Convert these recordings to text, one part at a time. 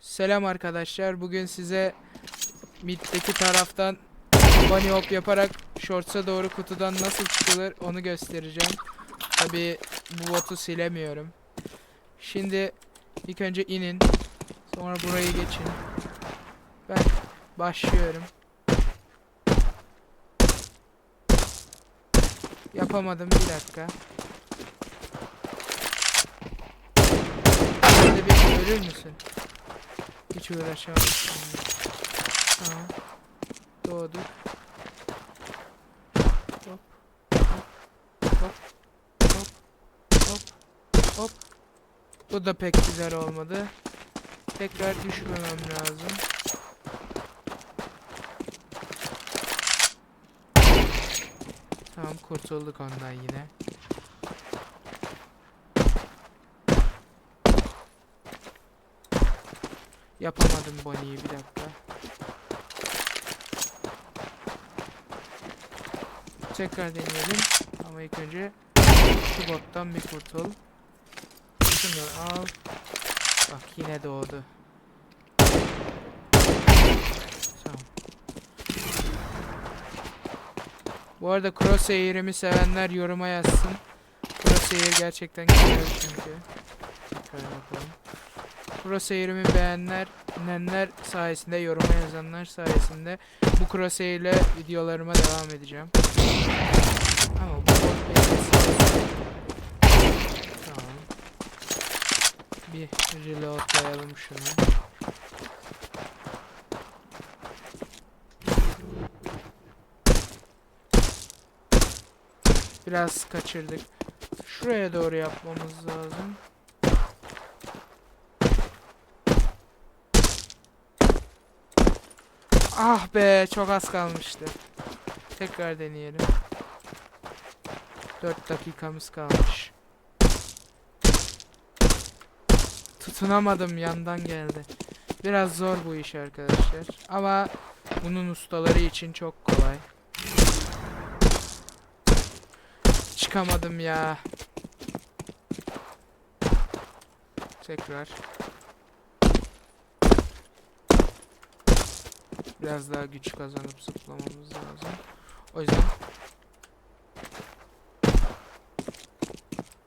Selam arkadaşlar. Bugün size middeki taraftan bunny hop yaparak shorts'a doğru kutudan nasıl çıkılır onu göstereceğim. Tabi bu botu silemiyorum. Şimdi ilk önce inin. Sonra burayı geçin. Ben başlıyorum. Yapamadım bir dakika. De bir ölür müsün? Hiç uğraşamam. şimdi. Tamam. Doğduk. Hop. Hop. Hop. Hop. Hop. Bu da pek güzel olmadı. Tekrar düşmemem lazım. Tamam kurtulduk ondan yine. Yapamadım Bonnie'yi bir dakika. Tekrar deneyelim. Ama ilk önce şu bottan bir kurtul. Şunu al. Bak yine doğdu. Tamam. Bu arada Crosshair'imi sevenler yoruma yazsın. Crosshair gerçekten güzel çünkü. Tekrar bakalım. Crosshair'imi beğenenler, beğenenler sayesinde, yoruma yazanlar sayesinde bu Crosshair ile videolarıma devam edeceğim. Ama bu Tamam. Bir reloadlayalım şunu. Biraz kaçırdık. Şuraya doğru yapmamız lazım. Ah be çok az kalmıştı. Tekrar deneyelim. 4 dakikamız kalmış. Tutunamadım yandan geldi. Biraz zor bu iş arkadaşlar. Ama bunun ustaları için çok kolay. Çıkamadım ya. Tekrar. Biraz daha güç kazanıp zıplamamız lazım. O yüzden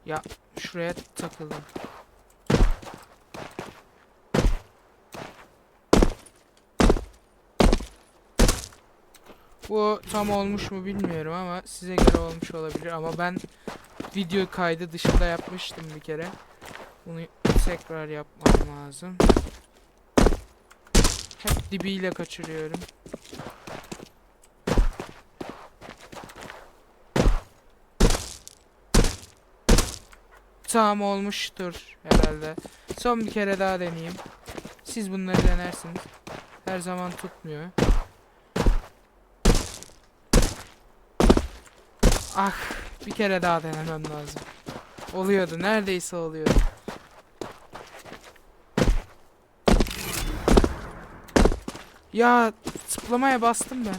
Ya şuraya takıldım. Bu tam olmuş mu bilmiyorum ama size göre olmuş olabilir ama ben video kaydı dışında yapmıştım bir kere. Bunu tekrar yapmam lazım. Hep dibiyle kaçırıyorum. Tamam olmuştur herhalde. Son bir kere daha deneyeyim. Siz bunları denersiniz. Her zaman tutmuyor. Ah, bir kere daha denemem lazım. Oluyordu, neredeyse oluyordu. Ya zıplamaya bastım ben.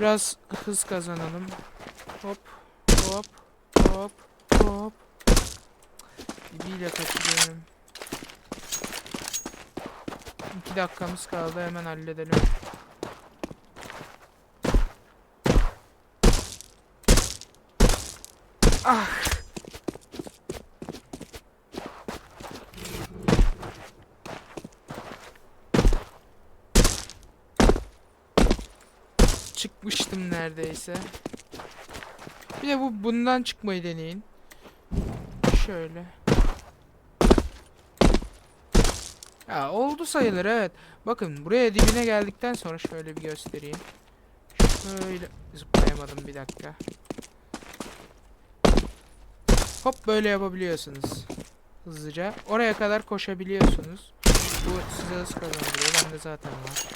Biraz hız kazanalım. Hop, hop, hop, hop. Dibiyle kaçırıyorum. İki dakikamız kaldı hemen halledelim. Ah. Çıkmıştım neredeyse. Bir de bu bundan çıkmayı deneyin. Şöyle. Ya oldu sayılır evet. Bakın buraya dibine geldikten sonra şöyle bir göstereyim. Şöyle zıplayamadım bir dakika. Hop böyle yapabiliyorsunuz. Hızlıca. Oraya kadar koşabiliyorsunuz. Bu size hız kazandırıyor. Bende zaten var.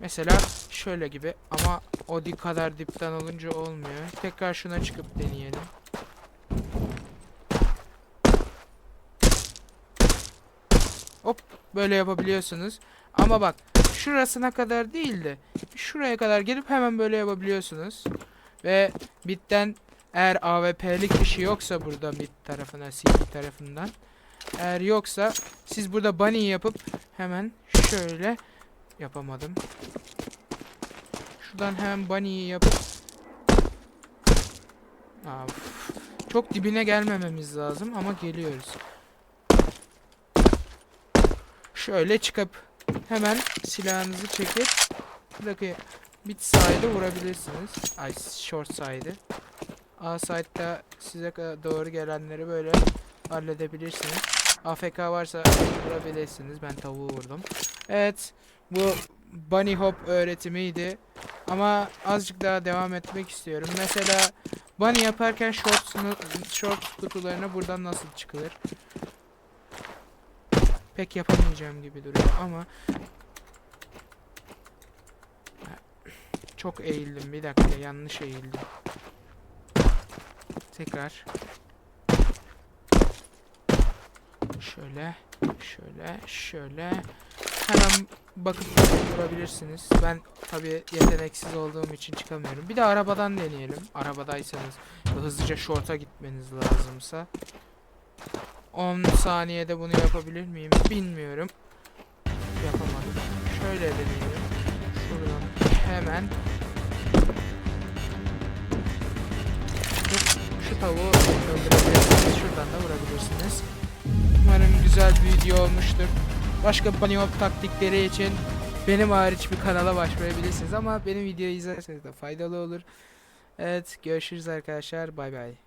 Mesela şöyle gibi ama o di kadar dipten olunca olmuyor. Tekrar şuna çıkıp deneyelim. Hop böyle yapabiliyorsunuz. Ama bak şurasına kadar değil de şuraya kadar gelip hemen böyle yapabiliyorsunuz. Ve bitten eğer AWP'lik bir şey yoksa burada mid tarafına, CT tarafından. Eğer yoksa siz burada bunny yapıp hemen şöyle yapamadım. Şuradan hemen bunny'yi yapıp Aa, çok dibine gelmememiz lazım ama geliyoruz. Şöyle çıkıp hemen silahınızı çekip buradaki mid side'ı vurabilirsiniz. Ay short side'ı. A side'da size doğru gelenleri böyle halledebilirsiniz. AFK varsa vurabilirsiniz. Ben tavuğu vurdum. Evet. Bu bunny hop öğretimiydi. Ama azıcık daha devam etmek istiyorum. Mesela bunny yaparken short, kutularına buradan nasıl çıkılır? Pek yapamayacağım gibi duruyor ama çok eğildim. Bir dakika yanlış eğildim. Tekrar. Şöyle, şöyle, şöyle. Hemen bakıp vurabilirsiniz. Ben tabii yeteneksiz olduğum için çıkamıyorum. Bir de arabadan deneyelim. Arabadaysanız hızlıca short'a gitmeniz lazımsa. 10 saniyede bunu yapabilir miyim? Bilmiyorum. Yapamadım. Şöyle deneyelim. Şuradan hemen şu tavuğu öldürebilirsiniz. Şuradan da vurabilirsiniz. Umarım güzel bir video olmuştur. Başka hop taktikleri için benim hariç bir kanala başvurabilirsiniz ama benim videoyu izlerseniz de faydalı olur. Evet görüşürüz arkadaşlar. Bay bay.